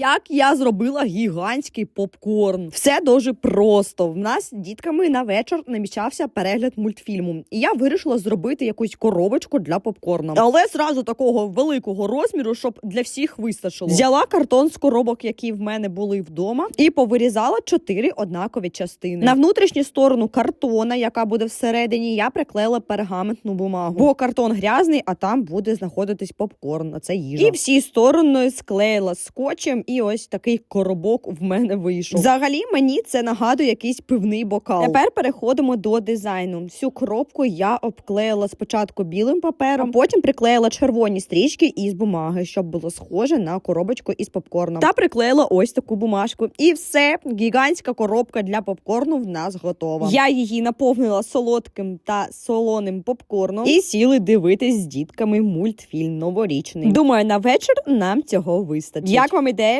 Як я зробила гігантський попкорн. Все дуже просто. В нас з дітками на вечір намічався перегляд мультфільму, і я вирішила зробити якусь коробочку для попкорну. Але зразу такого великого розміру, щоб для всіх вистачило. Взяла картон з коробок, які в мене були вдома, і повирізала чотири однакові частини. На внутрішню сторону картона, яка буде всередині, я приклеїла пергаментну бумагу. Бо картон грязний, а там буде знаходитись попкорн. А це їжа. І всі сторони склеїла скотчем, і ось такий коробок в мене вийшов. Взагалі мені це нагадує якийсь пивний бокал. Тепер переходимо до дизайну. Всю коробку я обклеїла спочатку білим папером, а потім приклеїла червоні стрічки із бумаги, щоб було схоже на коробочку із попкорном. Та приклеїла ось таку бумажку. І все, гігантська коробка для попкорну в нас готова. Я її наповнила солодким та солоним попкорном і сіли дивитись з дітками мультфільм новорічний. Думаю, на вечір нам цього вистачить. Як вам ідея?